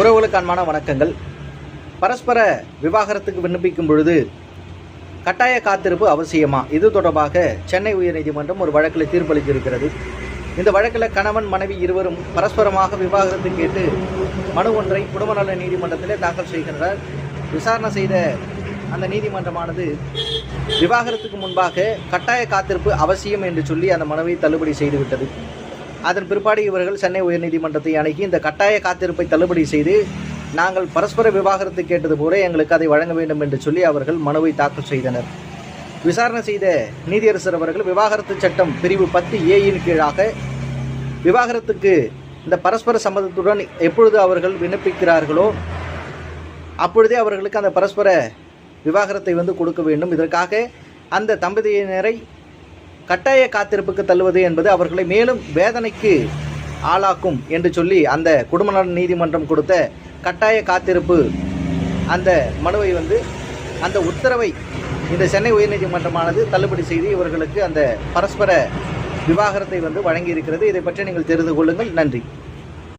உறவுகளுக்கு அன்பான வணக்கங்கள். பரஸ்பர விவாகரத்துக்கு விண்ணப்பிக்கும் பொழுது கட்டாய காத்திருப்பு அவசியமா? இது தொடர்பாக சென்னை உயர்நீதிமன்றம் ஒரு வழக்கில் தீர்ப்பளித்திருக்கிறது இந்த வழக்கில் கணவன் மனைவி இருவரும் பரஸ்பரமாக விவாகரத்து கேட்டு மனு ஒன்றை குடும்ப நல நீதிமன்றத்திலே தாக்கல் செய்கின்றனர். விசாரணை செய்த அந்த நீதிமன்றமானது விவாகரத்துக்கு முன்பாக கட்டாய காத்திருப்பு அவசியம் என்று சொல்லி அந்த மனுவை தள்ளுபடி செய்துவிட்டது. அதன் பிற்பாடு இவர்கள் சென்னை உயர்நீதிமன்றத்தை அணுகி இந்த கட்டாய காத்திருப்பை தள்ளுபடி செய்து நாங்கள் பரஸ்பர விவாகரத்து கேட்டது போல எங்களுக்கு அதை வழங்க வேண்டும் என்று சொல்லி அவர்கள் மனுவை தாக்கல் செய்தனர். விசாரணை செய்த நீதியரசர் அவர்கள் விவாகரத்து சட்டம் பிரிவு பத்து ஏயின் கீழாக விவாகரத்துக்கு இந்த பரஸ்பர சம்மதத்துடன் எப்பொழுது அவர்கள் விண்ணப்பிக்கிறார்களோ அப்பொழுதே அவர்களுக்கு அந்த பரஸ்பர விவாகரத்தை வந்து கொடுக்க வேண்டும். இதற்காக அந்த தம்பதியினரை கட்டாய காத்திருப்புக்கு தள்ளுவது என்பது அவர்களை மேலும் வேதனைக்கு ஆளாக்கும் என்று சொல்லி அந்த குடும்ப நல நீதிமன்றம் கொடுத்த கட்டாய காத்திருப்பு அந்த மனுவை வந்து அந்த உத்தரவை இந்த சென்னை உயர்நீதிமன்றமானது தள்ளுபடி செய்து இவர்களுக்கு அந்த பரஸ்பர விவாகரத்தை வந்து வழங்கியிருக்கிறது. இதை பற்றி நீங்கள் தெரிந்து கொள்ளுங்கள். நன்றி.